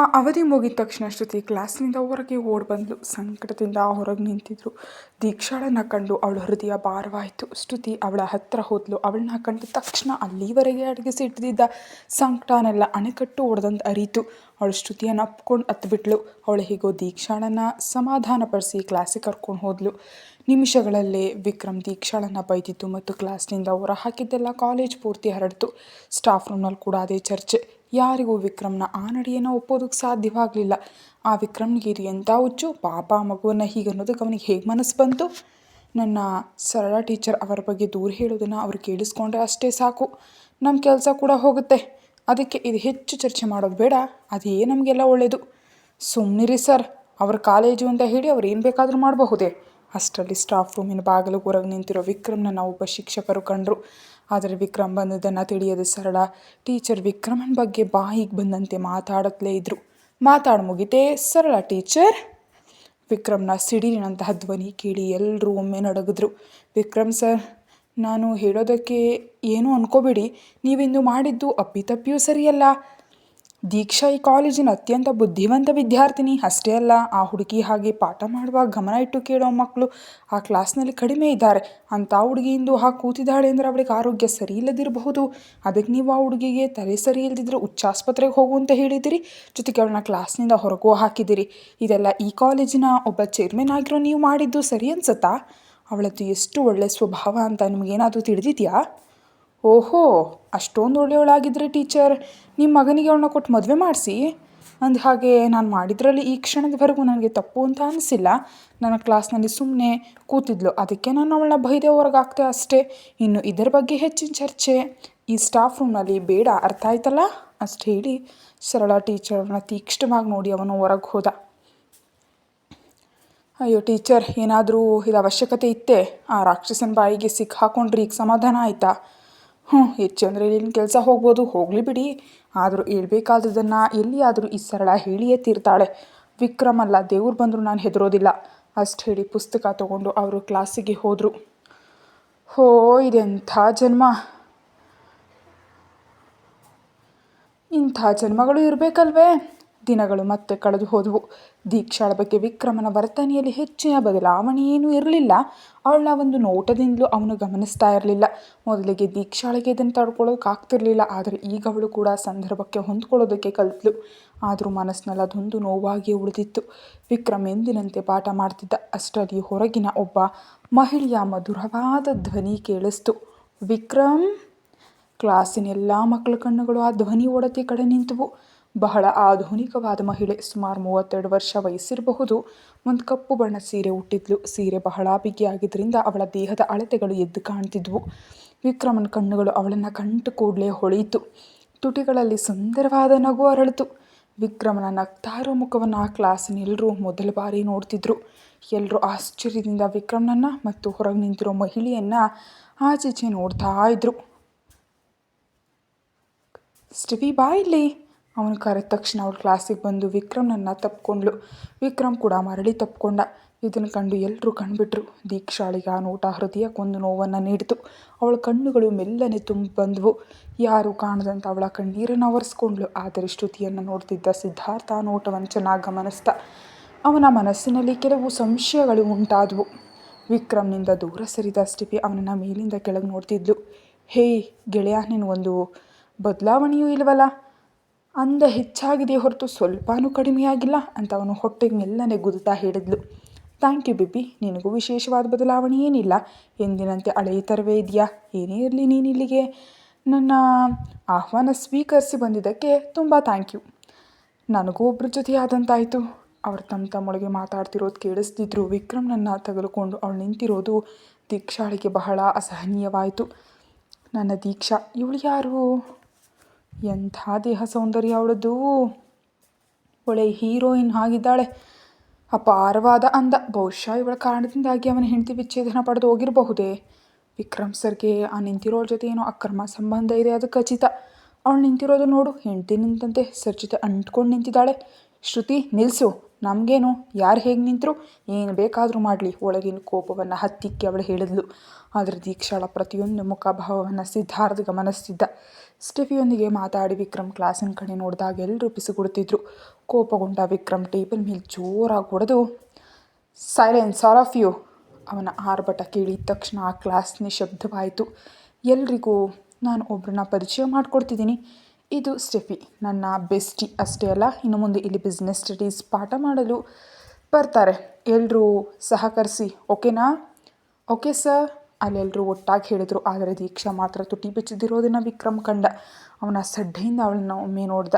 ಆ ಅವಧಿ ಮುಗಿದ ತಕ್ಷಣ ಶ್ರುತಿ ಕ್ಲಾಸ್ನಿಂದ ಹೊರಗೆ ಓಡಿ ಬಂದಳು ಸಂಕಟದಿಂದ ಹೊರಗೆ ನಿಂತಿದ್ರು. ದೀಕ್ಷಾಳನ್ನ ಕಂಡು ಅವಳ ಹೃದಯ ಭಾರವಾಯಿತು. ಶ್ರುತಿ ಅವಳ ಹತ್ತಿರ ಹೋದ್ಲು. ಅವಳನ್ನ ಕಂಡ ತಕ್ಷಣ ಅಲ್ಲಿವರೆಗೆ ಅಡಗಿಸಿ ಇಟ್ಟಿದ್ದ ಸಂಕಟನೆಲ್ಲ ಅಣೆಕಟ್ಟು ಹೊಡೆದಂತ ಅರಿತು. ಅವಳು ಶ್ರುತಿಯನ್ನು ಅಪ್ಕೊಂಡು ಹತ್ಬಿಟ್ಲು ಅವಳು ಹೀಗೋ ದೀಕ್ಷಾಳನ್ನ ಸಮಾಧಾನಪಡಿಸಿ ಕ್ಲಾಸಿಗೆ ಕರ್ಕೊಂಡು ಹೋದ್ಲು. ನಿಮಿಷಗಳಲ್ಲೇ ವಿಕ್ರಮ್ ದೀಕ್ಷಾಳನ್ನ ಬೈದಿತ್ತು ಮತ್ತು ಕ್ಲಾಸ್ನಿಂದ ಹೊರ ಹಾಕಿದ್ದೆಲ್ಲ ಕಾಲೇಜ್ ಪೂರ್ತಿ ಹರಡಿತು. ಸ್ಟಾಫ್ ರೂಮ್ನಲ್ಲಿ ಕೂಡ ಅದೇ ಚರ್ಚೆ. ಯಾರಿಗೂ ವಿಕ್ರಮ್ನ ಆ ನಡೆಯನ್ನು ಒಪ್ಪೋದಕ್ಕೆ ಸಾಧ್ಯವಾಗಲಿಲ್ಲ. ಆ ವಿಕ್ರಮ್ನಿಗೆ ಎಂಥ ಹುಚ್ಚು? ಪಾಪ ಆ ಮಗುವನ್ನು ಹೀಗೆ ಅನ್ನೋದಕ್ಕೆ ಅವನಿಗೆ ಹೇಗೆ ಮನಸ್ಸು ಬಂತು? ನನ್ನ ಸರಳ ಟೀಚರ್ ಅವರ ಬಗ್ಗೆ ದೂರು ಹೇಳೋದನ್ನು ಅವ್ರು ಕೇಳಿಸ್ಕೊಂಡ್ರೆ ಅಷ್ಟೇ ಸಾಕು. ನಮ್ಮ ಕೆಲಸ ಕೂಡ ಹೋಗುತ್ತೆ. ಅದಕ್ಕೆ ಇದು ಹೆಚ್ಚು ಚರ್ಚೆ ಮಾಡೋದು ಬೇಡ. ಅದೇ ನಮಗೆಲ್ಲ ಒಳ್ಳೆಯದು ಸುಮ್ಮನಿರಿ ಸರ್. ಅವ್ರ ಕಾಲೇಜು ಅಂತ ಹೇಳಿ ಅವ್ರು ಏನು ಬೇಕಾದರೂ ಮಾಡಬಹುದೇ? ಅಷ್ಟರಲ್ಲಿ ಸ್ಟಾಫ್ ರೂಮಿನ ಬಾಗಿಲು ಹೊರಗೆ ನಿಂತಿರೋ ವಿಕ್ರಮ್ನ ಒಬ್ಬ ಶಿಕ್ಷಕರು ಕಂಡರು. ಆದರೆ ವಿಕ್ರಮ್ ಬಂದದ್ದನ್ನು ತಿಳಿಯದೆ ಸರಳ ಟೀಚರ್ ವಿಕ್ರಮನ ಬಗ್ಗೆ ಬಾಯಿಗೆ ಬಂದಂತೆ ಮಾತಾಡತ್ಲೇ ಇದ್ರು. ಮಾತಾಡ ಮುಗಿತೇ, ಸರಳ ಟೀಚರ್. ವಿಕ್ರಮ್ನ ಸಿಡಿಲಿನಂತಹ ಧ್ವನಿ ಕೇಳಿ ಎಲ್ಲರೂ ಒಮ್ಮೆ ನಡಗಿದ್ರು. ವಿಕ್ರಮ್ ಸರ್, ನಾನು ಹೇಳೋದಕ್ಕೆ ಏನೂ ಅನ್ಕೋಬೇಡಿ. ನೀವಿಂದು ಮಾಡಿದ್ದು ಅಪ್ಪಿತಪ್ಪಿಯೂ ಸರಿಯಲ್ಲ. ದೀಕ್ಷಾ ಈ ಕಾಲೇಜಿನ ಅತ್ಯಂತ ಬುದ್ಧಿವಂತ ವಿದ್ಯಾರ್ಥಿನಿ. ಅಷ್ಟೇ ಅಲ್ಲ, ಆ ಹುಡುಗಿ ಹಾಗೆ ಪಾಠ ಮಾಡುವಾಗ ಗಮನ ಇಟ್ಟು ಕೇಳೋ ಮಕ್ಕಳು ಆ ಕ್ಲಾಸ್ನಲ್ಲಿ ಕಡಿಮೆ ಇದ್ದಾರೆ. ಅಂಥ ಹುಡುಗಿಯಿಂದ ಹಾ ಕೂತಿದ್ದಾಳೆ ಅಂದರೆ ಅವಳಿಗೆ ಆರೋಗ್ಯ ಸರಿ ಇಲ್ಲದಿರಬಹುದು. ಅದಕ್ಕೆ ನೀವು ಆ ಹುಡುಗಿಗೆ ತಲೆ ಸರಿ ಇಲ್ಲದಿದ್ದರೆ ಉಚ್ಚಾಸ್ಪತ್ರೆಗೆ ಹೋಗು ಅಂತ ಹೇಳಿದಿರಿ. ಜೊತೆಗೆ ಅವಳನ್ನ ಕ್ಲಾಸ್ನಿಂದ ಹೊರಗೂ ಹಾಕಿದಿರಿ. ಇದೆಲ್ಲ ಈ ಕಾಲೇಜಿನ ಒಬ್ಬ ಚೇರ್ಮನ್ ಆಗಿರೋ ನೀವು ಮಾಡಿದ್ದು ಸರಿ ಅನ್ಸತ್ತಾ? ಅವಳದ್ದು ಎಷ್ಟು ಒಳ್ಳೆಯ ಸ್ವಭಾವ ಅಂತ ನಿಮಗೇನಾದರೂ ತಿಳಿದಿದೆಯಾ? ಓಹೋ, ಅಷ್ಟೊಂದು ಒಳ್ಳೆಯವಳಾಗಿದ್ದರೆ ಟೀಚರ್ ನಿಮ್ಮ ಮಗನಿಗೆ ಅವಳನ್ನ ಕೊಟ್ಟು ಮದುವೆ ಮಾಡಿಸಿ? ಅಂದ ಹಾಗೆ ನಾನು ಮಾಡಿದ್ರಲ್ಲಿ ಈ ಕ್ಷಣದವರೆಗೂ ನನಗೆ ತಪ್ಪು ಅಂತ ಅನಿಸಿಲ್ಲ. ನನ್ನ ಕ್ಲಾಸ್ನಲ್ಲಿ ಸುಮ್ಮನೆ ಕೂತಿದ್ಲು. ಅದಕ್ಕೆ ನಾನು ಅವಳನ್ನ ಬೈದೆ ಹೊರಗಾಗ್ತೆ ಅಷ್ಟೇ. ಇನ್ನು ಇದರ ಬಗ್ಗೆ ಹೆಚ್ಚಿನ ಚರ್ಚೆ. ಈ ಸ್ಟಾಫ್ ರೂಮ್ನಲ್ಲಿ ಬೇಡ, ಅರ್ಥ ಆಯ್ತಲ್ಲ? ಅಷ್ಟು ಹೇಳಿ ಸರಳ ಟೀಚರ್ನ ತೀಕ್ಷ್ಣವಾಗಿ ನೋಡಿ ಅವನು ಹೊರಗೆ ಹೋದ. ಅಯ್ಯೋ ಟೀಚರ್, ಏನಾದರೂ ಇದು ಅವಶ್ಯಕತೆ ಇತ್ತೇ? ಆ ರಾಕ್ಷಸನ ಬಾಯಿಗೆ ಸಿಕ್ಕಾಕೊಂಡ್ರೆ ಈಗ ಸಮಾಧಾನ ಆಯಿತಾ? ಹ್ಞೂ ಹೆಚ್ಚು ಅಂದರೆ ಇಲ್ಲಿನ ಕೆಲಸ ಹೋಗ್ಬೋದು, ಹೋಗಲಿ ಬಿಡಿ. ಆದರೂ ಹೇಳ್ಬೇಕಾದದನ್ನು ಎಲ್ಲಿಯಾದರೂ ಈ ಸರಳ ಹೇಳಿಯೇ ತೀರ್ತಾಳೆ. ವಿಕ್ರಮ್ ಅಲ್ಲ, ದೇವ್ರು ಬಂದರೂ ನಾನು ಹೆದರೋದಿಲ್ಲ. ಅಷ್ಟು ಹೇಳಿ ಪುಸ್ತಕ ತಗೊಂಡು ಅವರು ಕ್ಲಾಸಿಗೆ ಹೋದರು. ಹೋ, ಇದೆಂಥ ಜನ್ಮ. ಇಂಥ ಜನ್ಮಗಳು ಇರಬೇಕಲ್ವೇ? ದಿನಗಳು ಮತ್ತೆ ಕಳೆದು ಹೋದವು. ದೀಕ್ಷಾಳ ಬಗ್ಗೆ ವಿಕ್ರಮನ ವರ್ತನೆಯಲ್ಲಿ ಹೆಚ್ಚಿನ ಬದಲಾವಣೆ ಏನೂ ಇರಲಿಲ್ಲ. ಅವಳ ಒಂದು ನೋಟದಿಂದಲೂ ಅವನು ಗಮನಿಸ್ತಾ ಇರಲಿಲ್ಲ. ಮೊದಲಿಗೆ ದೀಕ್ಷಾಳಿಗೆ ಇದನ್ನು ತಡ್ಕೊಳ್ಳೋಕ್ಕಾಗ್ತಿರ್ಲಿಲ್ಲ ಆದರೆ ಈಗ ಅವಳು ಕೂಡ ಸಂದರ್ಭಕ್ಕೆ ಹೊಂದ್ಕೊಳ್ಳೋದಕ್ಕೆ ಕಲಿತ್ಲು. ಆದರೂ ಮನಸ್ಸಿನಲ್ಲಿ ಅದೊಂದು ನೋವಾಗಿ ಉಳಿದಿತ್ತು. ವಿಕ್ರಮ್ ಎಂದಿನಂತೆ ಪಾಠ ಮಾಡ್ತಿದ್ದ. ಅಷ್ಟರಲ್ಲಿ ಹೊರಗಿನ ಒಬ್ಬ ಮಹಿಳೆಯ ಮಧುರವಾದ ಧ್ವನಿ ಕೇಳಿಸ್ತು. ವಿಕ್ರಮ್, ಕ್ಲಾಸಿನ ಎಲ್ಲ ಮಕ್ಕಳ ಕಣ್ಣುಗಳು ಆ ಧ್ವನಿ ಒಡತಿ ಕಡೆ ನಿಂತವು. ಬಹಳ ಆಧುನಿಕವಾದ ಮಹಿಳೆ ಸುಮಾರು ಮೂವತ್ತೆರಡು ವರ್ಷ ವಯಸ್ಸಿರಬಹುದು. ಒಂದು ಕಪ್ಪು ಬಣ್ಣ ಸೀರೆ ಉಟ್ಟಿದ್ಲು. ಸೀರೆ ಬಹಳ ಬಿಗಿಯಾಗಿದ್ದರಿಂದ ಅವಳ ದೇಹದ ಅಳತೆಗಳು ಎದ್ದು ಕಾಣ್ತಿದ್ವು. ವಿಕ್ರಮನ ಕಣ್ಣುಗಳು ಅವಳನ್ನು ಕಂಟು ಕೂಡಲೇ ಹೊಳೆಯಿತು. ತುಟಿಗಳಲ್ಲಿ ಸುಂದರವಾದ ನಗು ಅರಳಿತು. ವಿಕ್ರಮನ ನಗ್ತಾರೋ ಮುಖವನ್ನು ಆ ಕ್ಲಾಸಿನ ಎಲ್ಲರೂ ಮೊದಲ ಬಾರಿ ನೋಡ್ತಿದ್ರು. ಎಲ್ಲರೂ ಆಶ್ಚರ್ಯದಿಂದ ವಿಕ್ರಮನನ್ನು ಮತ್ತು ಹೊರಗೆ ನಿಂತಿರೋ ಮಹಿಳೆಯನ್ನು ಆಚೀಚೆ ನೋಡ್ತಾ ಇದ್ರು. ಸ್ಟಿವಿ ಬಾ ಇಲ್ಲಿ. ಅವನು ಕರೆದ ತಕ್ಷಣ ಅವಳು ಕ್ಲಾಸಿಗೆ ಬಂದು ವಿಕ್ರಮ್ನನ್ನು ತಪ್ಕೊಂಡ್ಳು. ವಿಕ್ರಮ್ ಕೂಡ ಮರಳಿ ತಪ್ಕೊಂಡ. ಇದನ್ನು ಕಂಡು ಎಲ್ಲರೂ ಕಣ್ಬಿಟ್ರು. ದೀಕ್ಷಾಳಿಗೆ ಆ ನೋಟ ಹೃದಯಕ್ಕೊಂದು ನೋವನ್ನು ನೀಡಿತು. ಅವಳ ಕಣ್ಣುಗಳು ಮೆಲ್ಲನೆ ತುಂಬಿ ಬಂದವು. ಯಾರು ಕಾಣದಂತ ಅವಳ ಕಣ್ಣೀರನ್ನು ಒರೆಸ್ಕೊಂಡ್ಳು. ಆದರೆ ಶ್ರುತಿಯನ್ನು ನೋಡ್ತಿದ್ದ ಸಿದ್ಧಾರ್ಥ ನೋಟವನ್ನು ಚೆನ್ನಾಗಿ ಗಮನಿಸ್ದ. ಅವನ ಮನಸ್ಸಿನಲ್ಲಿ ಕೆಲವು ಸಂಶಯಗಳು ಉಂಟಾದವು. ವಿಕ್ರಮ್ನಿಂದ ದೂರ ಸರಿದ ಸ್ಟಿಪಿ ಅವನನ್ನು ಮೇಲಿಂದ ಕೆಳಗೆ ನೋಡ್ತಿದ್ಲು. ಹೇ ಗೆಳೆಯ ನಿನ್ನ ಒಂದು ಬದಲಾವಣೆಯೂ ಇಲ್ವಲ್ಲ? ಅಂದ ಹೆಚ್ಚಾಗಿದೆ ಹೊರತು ಸ್ವಲ್ಪನೂ ಕಡಿಮೆಯಾಗಿಲ್ಲ ಅಂತ ಅವನು ಹೊಟ್ಟೆಗೆ ಮೆಲ್ಲನೆ ಗುದುತ್ತಾ ಹೇಳಿದ್ಲು. ಥ್ಯಾಂಕ್ ಯು ಬಿಬಿ. ನಿನಗೂ ವಿಶೇಷವಾದ ಬದಲಾವಣೆ ಏನಿಲ್ಲ? ಎಂದಿನಂತೆ ಹಳೆಯ ಥರವೇ ಇದೆಯಾ? ಏನೇ ಇರಲಿ ನೀನು ಇಲ್ಲಿಗೆ ನನ್ನ ಆಹ್ವಾನ ಸ್ವೀಕರಿಸಿ ಬಂದಿದ್ದಕ್ಕೆ ತುಂಬ ಥ್ಯಾಂಕ್ ಯು ನನಗೂ ಒಬ್ಬರ ಜೊತೆ ಆದಂತಾಯಿತು ಅವ್ರು ತಮ್ಮ ತಮ್ಮೊಳಗೆ ಮಾತಾಡ್ತಿರೋದು ಕೇಳಿಸ್ತಿದ್ರು. ವಿಕ್ರಮ್ನನ್ನು ತೆಗೆದುಕೊಂಡು ಅವಳು ನಿಂತಿರೋದು ದೀಕ್ಷಾಳಿಗೆ ಬಹಳ ಅಸಹನೀಯವಾಯಿತು. ನನ್ನ ದೀಕ್ಷಾ, ಇವಳು ಯಾರು? ಎಂಥ ದೇಹ ಸೌಂದರ್ಯ ಅವಳದ್ದು. ಒಳ್ಳೆ ಹೀರೋಯಿನ್ ಆಗಿದ್ದಾಳೆ. ಅಪಾರವಾದ ಅಂದ. ಬಹುಶಃ ಇವಳ ಕಾರಣದಿಂದಾಗಿ ಅವನ ಹೆಂಡತಿ ವಿಚ್ಛೇದನ ಪಡೆದು ಹೋಗಿರಬಹುದೇ? ವಿಕ್ರಮ್ ಸರ್ಗೆ ಆ ನಿಂತಿರೋ ಜೊತೆ ಏನೋ ಅಕ್ರಮ ಸಂಬಂಧ ಇದೆ ಅದು ಖಚಿತ. ಅವಳು ನಿಂತಿರೋದು ನೋಡು. ಹೆಂಡತಿ ನಿಂತಂತೆ ಸರ್ಜಿತ ಜೊತೆ ಅಂಟ್ಕೊಂಡು ನಿಂತಿದ್ದಾಳೆ. ಶ್ರುತಿ ನಿಲ್ಲಿಸು ನಮಗೇನು, ಯಾರು ಹೇಗೆ ನಿಂತರು, ಏನು ಬೇಕಾದರೂ ಮಾಡಲಿ. ಒಳಗಿನ ಕೋಪವನ್ನು ಹತ್ತಿಕ್ಕಿ ಅವಳು ಹೇಳಿದ್ಲು. ಆದರೆ ದೀಕ್ಷಾಳ ಪ್ರತಿಯೊಂದು ಮುಖಭಾವವನ್ನು ಸಿದ್ಧಾರ್ಥ ಗಮನಿಸ್ತಿದ್ದ. ಸ್ಟಿಫಿಯೊಂದಿಗೆ ಮಾತಾಡಿ ವಿಕ್ರಮ್ ಕ್ಲಾಸಿನ ಕಡೆ ನೋಡಿದಾಗ ಎಲ್ಲರೂ ಪಿಸುಗುಡುತ್ತಿದ್ರು ಕೋಪಗೊಂಡ ವಿಕ್ರಮ್ ಟೇಬಲ್ ಮೇಲೆ ಜೋರಾಗಿ ಹೊಡೆದು ಸೈಲೆನ್ಸ್ ಆಲ್ ಆಫ್ ಯು. ಅವನ ಆರ್ಭಟ ಕೇಳಿದ ತಕ್ಷಣ ಆ ಕ್ಲಾಸ್ ನಿಶಬ್ದವಾಯಿತು ಎಲ್ರಿಗೂ, ನಾನು ಒಬ್ಬರನ್ನ ಪರಿಚಯ ಮಾಡಿಕೊಡ್ತಿದ್ದೀನಿ. ಇದು ಸ್ಟೆಫಿ, ನನ್ನ ಬೆಸ್ಟಿ ಅಷ್ಟೇ ಅಲ್ಲ, ಇನ್ನು ಮುಂದೆ ಇಲ್ಲಿ ಬಿಸ್ನೆಸ್ ಸ್ಟಡೀಸ್ ಪಾಠ ಮಾಡಲು ಬರ್ತಾರೆ. ಎಲ್ಲರೂ ಸಹಕರಿಸಿ, ಓಕೆನಾ? ಓಕೆ ಸರ್ ಅಲ್ಲೆಲ್ಲರೂ ಒಟ್ಟಾಗಿ ಹೇಳಿದರು, ಆದರೆ ದೀಕ್ಷಾ ಮಾತ್ರ ತುಟಿ ಬಿಚ್ಚಿದಿರೋದನ್ನು ವಿಕ್ರಮ್ ಕಂಡ. ಅವನ ಸಡ್ಡೆಯಿಂದ ಅವಳನ್ನ ಒಮ್ಮೆ ನೋಡ್ದ.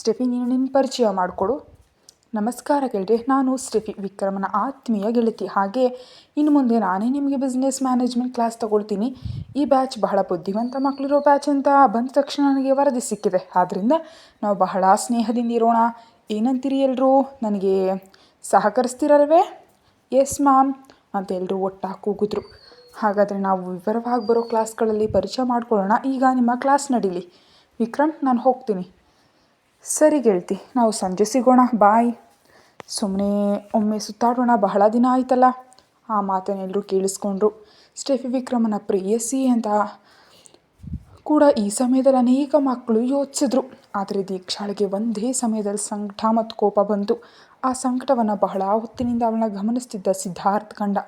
ಸ್ಟೆಫಿ, ನೀನು ನಿನ್ನ ಪರಿಚಯ ಮಾಡಿಕೊಡು. ನಮಸ್ಕಾರ ಗೆಳತಿ ನಾನು ಸ್ಟೆಫಿ ವಿಕ್ರಮನ ಆತ್ಮೀಯ ಗೆಳತಿ. ಹಾಗೆ, ಇನ್ನು ಮುಂದೆ ನಾನೇ ನಿಮಗೆ ಬಿಸ್ನೆಸ್ ಮ್ಯಾನೇಜ್ಮೆಂಟ್ ಕ್ಲಾಸ್ ತಗೊಳ್ತೀನಿ. ಈ ಬ್ಯಾಚ್ ಬಹಳ ಬುದ್ಧಿವಂತ ಮಕ್ಕಳಿರೋ ಬ್ಯಾಚ್ ಅಂತ ಬಂದ ತಕ್ಷಣ ನನಗೆ ವರದಿ ಸಿಕ್ಕಿದೆ. ಆದ್ದರಿಂದ ನಾವು ಬಹಳ ಸ್ನೇಹದಿಂದ ಇರೋಣ. ಏನಂತೀರಿ ಎಲ್ಲರೂ ನನಗೆ ಸಹಕರಿಸ್ತೀರಲ್ವೇ? ಎಸ್ ಮ್ಯಾಮ್ ಅಂತ ಎಲ್ಲರೂ ಒಟ್ಟಾಗಿ ಕೂಗಿದ್ರು. ಹಾಗಾದರೆ ನಾವು ವಿವರವಾಗಿ ಬರೋ ಕ್ಲಾಸ್ಗಳಲ್ಲಿ ಪರಿಚಯ ಮಾಡ್ಕೊಳ್ಳೋಣ. ಈಗ ನಿಮ್ಮ ಕ್ಲಾಸ್ ನಡೀಲಿ. ವಿಕ್ರಮ್, ನಾನು ಹೋಗ್ತೀನಿ. ಸರಿ ಗೆಳ್ತಿ, ನಾವು ಸಂಜೆ ಸಿಗೋಣ, ಬಾಯ್. ಸುಮ್ಮನೆ ಒಮ್ಮೆ ಸುತ್ತಾಡೋಣ, ಬಹಳ ದಿನ ಆಯ್ತಲ್ಲ. ಆ ಮಾತನ್ನೆಲ್ಲರೂ ಕೇಳಿಸ್ಕೊಂಡ್ರು. ಸ್ಟೆಫಿ ವಿಕ್ರಮನ ಪ್ರೇಯಸಿ ಅಂತ ಕೂಡ ಈ ಸಮಯದಲ್ಲಿ ಅನೇಕ ಮಕ್ಕಳು ಯೋಚಿಸಿದ್ರು. ಆದರೆ ದೀಕ್ಷಾಳಿಗೆ ಒಂದೇ ಸಮಯದಲ್ಲಿ ಸಂಕಟ ಮತ್ತು ಕೋಪ ಬಂತು. ಆ ಸಂಕಟವನ್ನು ಬಹಳ ಹೊತ್ತಿನಿಂದ ಅವಳನ್ನ ಗಮನಿಸ್ತಿದ್ದ ಸಿದ್ಧಾರ್ಥ ಕಂಡ.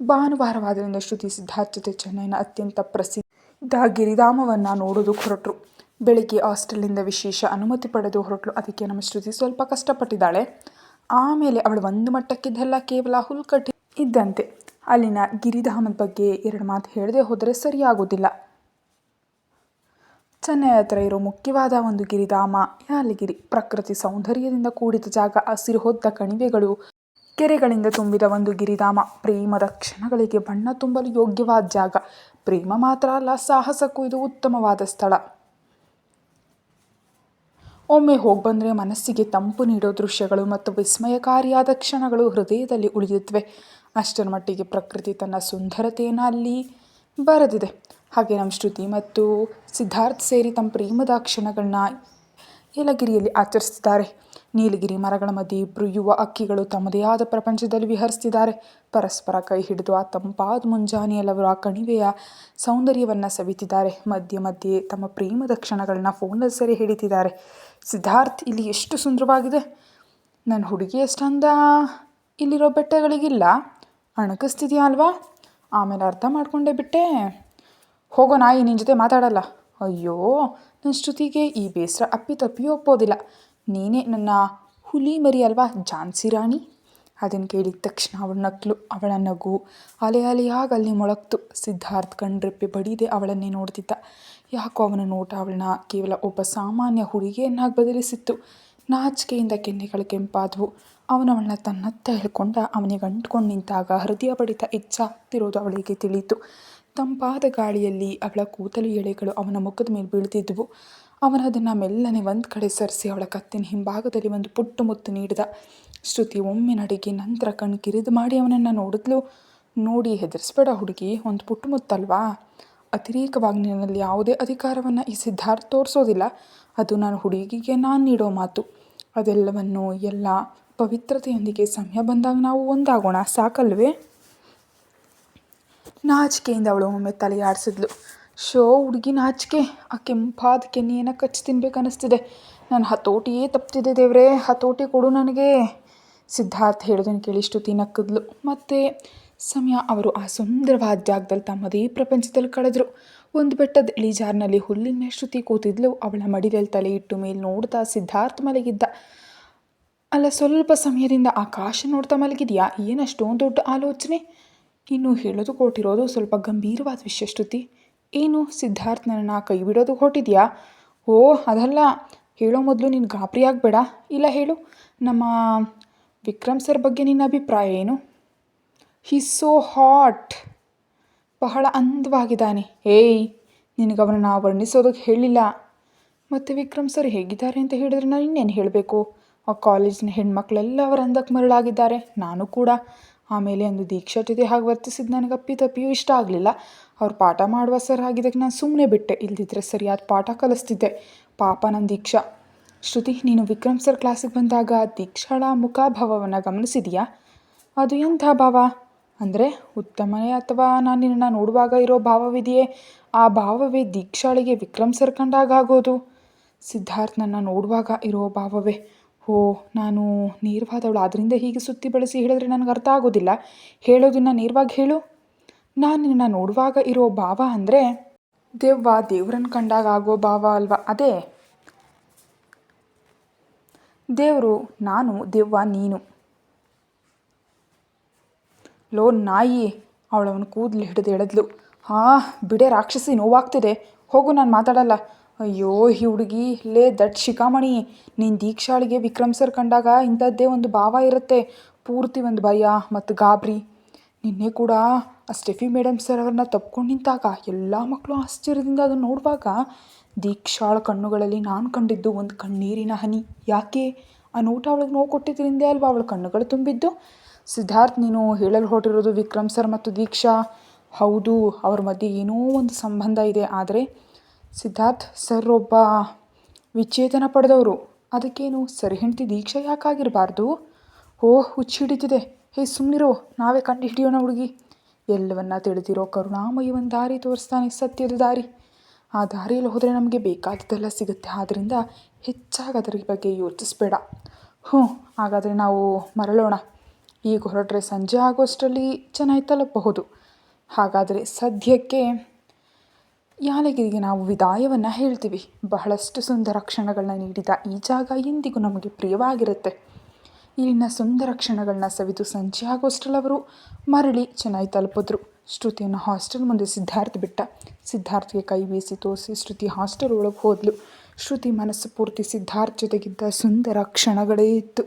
ಭಾನುವಾರವಾದ್ದರಿಂದ ಶ್ರುತಿ ಸಿದ್ಧಾರ್ಥ ಜೊತೆ ಚೆನ್ನೈನ ಅತ್ಯಂತ ಪ್ರಸಿದ್ಧ ಗಿರಿಧಾಮವನ್ನು ನೋಡೋದಕ್ಕೆ ಹೊರಟರು. ಬೆಳಿಗ್ಗೆ ಹಾಸ್ಟೆಲ್ನಿಂದ ವಿಶೇಷ ಅನುಮತಿ ಪಡೆದು ಹೊರಟಳು. ಅದಕ್ಕೆ ನಮ್ಮ ಶ್ರುತಿ ಸ್ವಲ್ಪ ಕಷ್ಟಪಟ್ಟಿದ್ದಾಳೆ. ಆಮೇಲೆ ಅವಳು ಒಂದು ಮಟ್ಟಕ್ಕಿದ್ದೆಲ್ಲ, ಕೇವಲ ಹುಲ್ಕಟ್ಟಿ ಇದ್ದಂತೆ. ಅಲ್ಲಿನ ಗಿರಿಧಾಮದ ಬಗ್ಗೆ ಎರಡು ಮಾತು ಹೇಳದೆ ಹೋದರೆ ಸರಿಯಾಗೋದಿಲ್ಲ ಚೆನ್ನೈ ಹತ್ರ ಇರೋ ಮುಖ್ಯವಾದ ಒಂದು ಗಿರಿಧಾಮ, ಯಾಲಗಿರಿ. ಪ್ರಕೃತಿ ಸೌಂದರ್ಯದಿಂದ ಕೂಡಿದ ಜಾಗ, ಹಸಿರು ಹೊದ್ದ ಕಣಿವೆಗಳು, ಕೆರೆಗಳಿಂದ ತುಂಬಿದ ಒಂದು ಗಿರಿಧಾಮ. ಪ್ರೇಮದ ಕ್ಷಣಗಳಿಗೆ ಬಣ್ಣ ತುಂಬಲು ಯೋಗ್ಯವಾದ ಜಾಗ. ಪ್ರೇಮ ಮಾತ್ರ ಅಲ್ಲ, ಸಾಹಸಕ್ಕೂ ಇದು ಉತ್ತಮವಾದ ಸ್ಥಳ. ಒಮ್ಮೆ ಹೋಗಿ ಬಂದರೆ ಮನಸ್ಸಿಗೆ ತಂಪು ನೀಡೋ ದೃಶ್ಯಗಳು ಮತ್ತು ವಿಸ್ಮಯಕಾರಿಯಾದ ಕ್ಷಣಗಳು ಹೃದಯದಲ್ಲಿ ಉಳಿಯುತ್ತವೆ. ಅಷ್ಟರ ಮಟ್ಟಿಗೆ ಪ್ರಕೃತಿ ತನ್ನ ಸುಂದರತೆಯನ್ನು ಅಲ್ಲಿ ಬರೆದಿದೆ. ಹಾಗೆ ನಮ್ಮ ಶ್ರುತಿ ಮತ್ತು ಸಿದ್ಧಾರ್ಥ್ ಸೇರಿ ತಮ್ಮ ಪ್ರೇಮದ ಕ್ಷಣಗಳನ್ನ ಏಲಗಿರಿಯಲ್ಲಿ ಆಚರಿಸ್ತಿದ್ದಾರೆ ನೀಲಗಿರಿ ಮರಗಳ ಮಧ್ಯೆ ಇಬ್ಬರು ಯುವ ಅಕ್ಕಿಗಳು ತಮ್ಮದೇ ಆದ ಪ್ರಪಂಚದಲ್ಲಿ ವಿಹರಿಸ್ತಿದ್ದಾರೆ ಪರಸ್ಪರ ಕೈ ಹಿಡಿದು ಆ ತಂಪಾದ ಮುಂಜಾನೆಯಲ್ಲವರು ಆ ಕಣಿವೆಯ ಸೌಂದರ್ಯವನ್ನು ಸವಿತಿದ್ದಾರೆ. ಮಧ್ಯೆ ಮಧ್ಯೆ ತಮ್ಮ ಪ್ರೇಮದ ಕ್ಷಣಗಳನ್ನ ಫೋನಲ್ಲಿ ಸರಿ ಹಿಡಿತಿದ್ದಾರೆ. ಸಿದ್ಧಾರ್ಥ್ ಇಲ್ಲಿ ಎಷ್ಟು ಸುಂದರವಾಗಿದೆ. ನನ್ನ ಹುಡುಗಿ ಎಷ್ಟಂದ ಇಲ್ಲಿರೋ ಬೆಟ್ಟಗಳಿಗಿಲ್ಲ. ಅಣಕಿಸ್ತಿದ್ಯಾ ಅಲ್ವಾ? ಆಮೇಲೆ ಅರ್ಥ ಮಾಡ್ಕೊಂಡೇ ಬಿಟ್ಟೆ. ಹೋಗೋ ನಾಯಿ ನಿನ್ನ ಜೊತೆ ಮಾತಾಡಲ್ಲ. ಅಯ್ಯೋ ನನ್ನ ಶ್ರುತಿಗೆ ಈ ಬೇಸರ ಅಪ್ಪಿ ತಪ್ಪಿ ಒಪ್ಪೋದಿಲ್ಲ ನೀನೇ ನನ್ನ ಹುಲಿ ಮರಿ ಅಲ್ವಾ ಝಾನ್ಸಿ ರಾಣಿ? ಅದನ್ನು ಕೇಳಿದ ತಕ್ಷಣ ಅವಳ ನಕ್ಲು, ಅವಳ ನಗು, ಅಲೆ ಅಲೆಯಾಗಿ ಅಲ್ಲಿ ಮೊಳಗ್ತು. ಸಿದ್ಧಾರ್ಥ್ ಕಣ್ರೆಪ್ಪೆ ಬಡಿದೆ ಅವಳನ್ನೇ ನೋಡ್ತಿದ್ದ. ಯಾಕೋ ಅವನ ನೋಟ ಅವಳನ್ನ ಕೇವಲ ಒಬ್ಬ ಸಾಮಾನ್ಯ ಹುಡುಗಿಯನ್ನಾಗಿ ಬದಲಿಸಿತ್ತು. ನಾಚಿಕೆಯಿಂದ ಕೆನ್ನೆಗಳು ಕೆಂಪಾದವು. ಅವನವಳನ್ನ ತನ್ನತ್ತ ಹೇಳ್ಕೊಂಡ ಅವನಿಗೆ ಅಂಟ್ಕೊಂಡು ನಿಂತಾಗ ಹೃದಯ ಬಡಿತ ಹೆಚ್ಚಾಗ್ತಿರೋದು ಅವಳಿಗೆ ತಿಳಿಯಿತು. ತಂಪಾದ ಗಾಳಿಯಲ್ಲಿ ಅವಳ ಕೂದಲು ಎಳೆಗಳು ಅವನ ಮುಖದ ಮೇಲೆ ಬೀಳ್ತಿದ್ವು. ಅವನದನ್ನು ಮೆಲ್ಲನೆ ಒಂದು ಕಡೆ ಸರಿಸಿ ಅವಳ ಕತ್ತಿನ ಹಿಂಭಾಗದಲ್ಲಿ ಒಂದು ಪುಟ್ಟು ಮುತ್ತು ನೀಡಿದ. ಶ್ರುತಿ ಒಮ್ಮೆ ನಡಿಗೆ ನಂತರ ಕಣ್ಣು ಕಿರಿದು ಮಾಡಿ ಅವನನ್ನು ನೋಡಿದ್ಲು. ನೋಡಿ ಹೆದರಿಸ್ಬೇಡ ಹುಡುಗಿ, ಒಂದು ಪುಟ್ಟು ಮುತ್ತಲ್ವಾ ಅತಿರೇಕವಾಗಿ ನಿನ್ನಲ್ಲಿ ಯಾವುದೇ ಅಧಿಕಾರವನ್ನು ಈ ಸಿದ್ಧಾರ್ಥ ತೋರಿಸೋದಿಲ್ಲ. ಅದು ನಾನು ಹುಡುಗಿಗೆ ನಾನು ನೀಡೋ ಮಾತು. ಅದೆಲ್ಲವನ್ನು ಎಲ್ಲ ಪವಿತ್ರತೆಯೊಂದಿಗೆ ಸಮಯ ಬಂದಾಗ ನಾವು ಒಂದಾಗೋಣ, ಸಾಕಲ್ವೇ? ನಾಚಿಕೆಯಿಂದ ಅವಳು ಒಮ್ಮೆ ತಲೆ ಆಡಿಸಿದ್ಲು ಶೋ ಹುಡುಗಿ ನಾಚಿಕೆ, ಆ ಕೆಂಪಾದ ಕೆನ್ನೆಯನ್ನು ಕಚ್ಚಿ ತಿನ್ಬೇಕು ಅನ್ನಿಸ್ತಿದೆ ನನ್ನ ಹತೋಟಿಯೇ ತಪ್ತಿದೆ ದೇವ್ರೆ, ಹತೋಟಿ ಕೊಡು ನನಗೆ. ಸಿದ್ಧಾರ್ಥ್ ಹೇಳೋದನ್ನು ಕೇಳಿ ಶ್ರುತಿ ನಕ್ಕಿದ್ಲು. ಮತ್ತು ಸಮಯ ಅವರು ಆ ಸುಂದರವಾದ ಜಾಗದಲ್ಲಿ ತಮ್ಮದೇ ಪ್ರಪಂಚದಲ್ಲಿ ಕಳೆದ್ರು. ಒಂದು ಬೆಟ್ಟದ ಇಳಿಜಾರಿನಲ್ಲಿ ಹುಲ್ಲಿನ ಶ್ರುತಿ ಕೂತಿದ್ಲು. ಅವಳ ಮಡಿಲಲ್ಲಿ ತಲೆ ಇಟ್ಟು ಮೇಲೆ ನೋಡ್ತಾ ಸಿದ್ಧಾರ್ಥ ಮಲಗಿದ್ದ. ಅಲ್ಲ, ಸ್ವಲ್ಪ ಸಮಯದಿಂದ ಆಕಾಶ ನೋಡ್ತಾ ಮಲಗಿದ್ಯಾ? ಏನಷ್ಟೊಂದು ದೊಡ್ಡ ಆಲೋಚನೆ. ಇನ್ನು ಹೇಳೋದು ಕೊಟ್ಟಿರೋದು ಸ್ವಲ್ಪ ಗಂಭೀರವಾದ ವಿಷಯ ಶ್ರುತಿ. ಏನು? ಸಿದ್ಧಾರ್ಥ್ ನನ್ನ ಕೈ ಬಿಡೋದು ಹೊಟ್ಟಿದ್ಯಾ ಓ ಅದಲ್ಲ. ಹೇಳೋ ಮೊದಲು ನೀನು ಗಾಬರಿ ಆಗಬೇಡ. ಇಲ್ಲ, ಹೇಳು. ನಮ್ಮ ವಿಕ್ರಮ್ ಸರ್ ಬಗ್ಗೆ ನಿನ್ನ ಅಭಿಪ್ರಾಯ ಏನು? ಹೀ ಸೋ ಹಾಟ್ ಬಹಳ ಅಂದವಾಗಿದ್ದಾನೆ. ಏಯ್, ನಿನಗೆ ಅವನನ್ನು ವರ್ಣಿಸೋದಕ್ಕೆ ಹೇಳಿಲ್ಲ. ಮತ್ತು ವಿಕ್ರಮ್ ಸರ್ ಹೇಗಿದ್ದಾರೆ ಅಂತ ಹೇಳಿದ್ರೆ ನಾನು ಇನ್ನೇನು ಹೇಳಬೇಕು? ಆ ಕಾಲೇಜಿನ ಹೆಣ್ಮಕ್ಳೆಲ್ಲ ಅವರ ಅಂದಕ್ಕೆ ಮರಳಾಗಿದ್ದಾರೆ. ನಾನು ಕೂಡ ಆಮೇಲೆ ಒಂದು ದೀಕ್ಷಾ ಜೊತೆ ಹಾಗೆ ವರ್ತಿಸಿದ್ದು ನನಗೆ ಅಪ್ಪಿ ತಪ್ಪಿಯೂ ಇಷ್ಟ ಆಗಲಿಲ್ಲ. ಅವ್ರು ಪಾಠ ಮಾಡುವ ಸರ್ ಆಗಿದ್ದಕ್ಕೆ ನಾನು ಸುಮ್ಮನೆ ಬಿಟ್ಟೆ. ಇಲ್ದಿದ್ರೆ ಸರಿಯಾದ ಪಾಠ ಕಲಿಸ್ತಿದ್ದೆ. ಪಾಪ ನನ್ನ ದೀಕ್ಷಾ. ಶ್ರುತಿ, ನೀನು ವಿಕ್ರಮ್ ಸರ್ ಕ್ಲಾಸಿಗೆ ಬಂದಾಗ ದೀಕ್ಷಾಳ ಮುಖಭಾವವನ್ನು ಗಮನಿಸಿದೆಯಾ? ಅದು ಎಂಥ ಭಾವ? ಅಂದರೆ, ಉತ್ತಮನೇ ಅಥವಾ ನಾನು ನಿನ್ನನ್ನು ನೋಡುವಾಗ ಇರೋ ಭಾವವಿದೆಯೇ? ಆ ಭಾವವೇ ದೀಕ್ಷಾಳಿಗೆ ವಿಕ್ರಮ್ ಸರ್ ಕಂಡಾಗ ಆಗೋದು? ಸಿದ್ಧಾರ್ಥನನ್ನು ನೋಡುವಾಗ ಇರೋ ಭಾವವೇ? ಓ ನಾನು ನೇರವಾದವಳು ಅದರಿಂದ ಹೀಗೆ ಸುತ್ತಿ ಬೆಳೆಸಿ ಹೇಳಿದ್ರೆ ನನಗೆ ಅರ್ಥ ಆಗೋದಿಲ್ಲ. ಹೇಳೋದನ್ನು ನೇರವಾಗಿ ಹೇಳು. ನಾನು ನಿನ್ನ ನೋಡುವಾಗ ಇರೋ ಭಾವ ಅಂದರೆ, ದೆವ್ವ ದೇವ್ರನ್ನ ಕಂಡಾಗ ಆಗೋ ಭಾವ ಅಲ್ವಾ? ಅದೇ? ದೇವರು, ನಾನು ದೆವ್ವ, ನೀನು. ಲೋ ನಾಯಿ, ಅವಳವನು ಕೂದಲು ಹಿಡಿದು ಎಳೆದ್ಲು. ಹಾ ಬಿಡೆ ರಾಕ್ಷಸಿ ನೋವಾಗ್ತಿದೆ. ಹೋಗು, ನಾನು ಮಾತಾಡಲ್ಲ. ಅಯ್ಯೋ, ಈ ಹುಡುಗಿ, ಲೇ ದಟ್ ಶಿಖಾಮಣಿ. ನೀನು ದೀಕ್ಷಾಳಿಗೆ ವಿಕ್ರಮ್ ಸರ್ ಕಂಡಾಗ ಇಂಥದ್ದೇ ಒಂದು ಭಾವ ಇರುತ್ತೆ. ಪೂರ್ತಿ ಒಂದು ಭಯ ಮತ್ತು ಗಾಬರಿ. ನಿನ್ನೆ ಕೂಡ ಆ ಸ್ಟೆಫಿ ಮೇಡಮ್ ಸರ್ ಅವ್ರನ್ನ ತಪ್ಕೊಂಡು ನಿಂತಾಗ ಎಲ್ಲ ಮಕ್ಕಳು ಆಶ್ಚರ್ಯದಿಂದ ಅದನ್ನು ನೋಡುವಾಗ ದೀಕ್ಷಾಳ ಕಣ್ಣುಗಳಲ್ಲಿ ನಾನು ಕಂಡಿದ್ದು ಒಂದು ಕಣ್ಣೀರಿನ ಹನಿ. ಯಾಕೆ? ಆ ನೋಟ ಅವಳಿಗೆ ನೋವು ಕೊಟ್ಟಿದ್ದರಿಂದ ಅಲ್ವಾ ಅವಳ ಕಣ್ಣುಗಳು ತುಂಬಿದ್ದು? ಸಿದ್ಧಾರ್ಥ್, ನೀನು ಹೇಳಲು ಹೊರಟಿರೋದು ವಿಕ್ರಮ್ ಸರ್ ಮತ್ತು ದೀಕ್ಷಾ. ಹೌದು, ಅವ್ರ ಮಧ್ಯೆ ಏನೋ ಒಂದು ಸಂಬಂಧ ಇದೆ, ಆದರೆ ಸಿದ್ಧಾರ್ಥ್ ಸರ್ ಒಬ್ಬ ವಿಚ್ಛೇದನ ಪಡೆದವರು. ಅದಕ್ಕೇನು? ಸರಿ ಹೆಂಡತಿ ದೀಕ್ಷಾ ಯಾಕಾಗಿರಬಾರ್ದು? ಓ, ಹುಚ್ಚಿ ಹಿಡಿತಿದೆ. ಹೇ ಸುಮ್ಮನಿರೋ ನಾವೇ ಕಂಡು ಹಿಡಿಯೋಣ ಹುಡುಗಿ. ಎಲ್ಲವನ್ನ ತಿಳಿದಿರೋ ಕರುಣಾಮಯಿ ಒಂದು ದಾರಿ ತೋರಿಸ್ತಾನೆ ಸತ್ಯದ ದಾರಿ. ಆ ದಾರಿಯಲ್ಲಿ ಹೋದರೆ ನಮಗೆ ಬೇಕಾದದ್ದೆಲ್ಲ ಸಿಗುತ್ತೆ. ಆದ್ದರಿಂದ ಹೆಚ್ಚಾಗಿ ಅದರ ಬಗ್ಗೆ ಯೋಚಿಸ್ಬೇಡ. ಹ್ಞೂ, ಹಾಗಾದರೆ ನಾವು ಮರಳೋಣ. ಈಗ ಹೊರಟ್ರೆ ಸಂಜೆ ಆಗೋಷ್ಟರಲ್ಲಿ ಚೆನ್ನಾಗಿ ತಲುಪಬಹುದು. ಹಾಗಾದರೆ ಸದ್ಯಕ್ಕೆ ಯಾಲಗಿರಿಗೆ ನಾವು ವಿದಾಯವನ್ನು ಹೇಳ್ತೀವಿ. ಬಹಳಷ್ಟು ಸುಂದರ ಕ್ಷಣಗಳನ್ನ ನೀಡಿದ ಈ ಜಾಗ ಎಂದಿಗೂ ನಮಗೆ ಪ್ರಿಯವಾಗಿರುತ್ತೆ. ಇಲ್ಲಿನ ಸುಂದರ ಕ್ಷಣಗಳನ್ನ ಸವಿದು ಸಂಜೆ ಆಗೋಷ್ಟರಲ್ಲಿ ಅವರು ಮರಳಿ ಚೆನ್ನಾಗಿ ತಲುಪಿದ್ರು. ಶ್ರುತಿಯನ್ನು ಹಾಸ್ಟೆಲ್ ಮುಂದೆ ಸಿದ್ಧಾರ್ಥ್ ಬಿಟ್ಟ. ಸಿದ್ಧಾರ್ಥ್ಗೆ ಕೈ ಬೀಸಿ ತೋರಿಸಿ ಶ್ರುತಿ ಹಾಸ್ಟೆಲ್ ಒಳಗೆ ಹೋದ್ಲು. ಶ್ರುತಿ ಮನಸ್ಸು ಪೂರ್ತಿ ಸಿದ್ಧಾರ್ಥ್ ಜೊತೆಗಿದ್ದ ಸುಂದರ ಕ್ಷಣಗಳೇ ಇತ್ತು.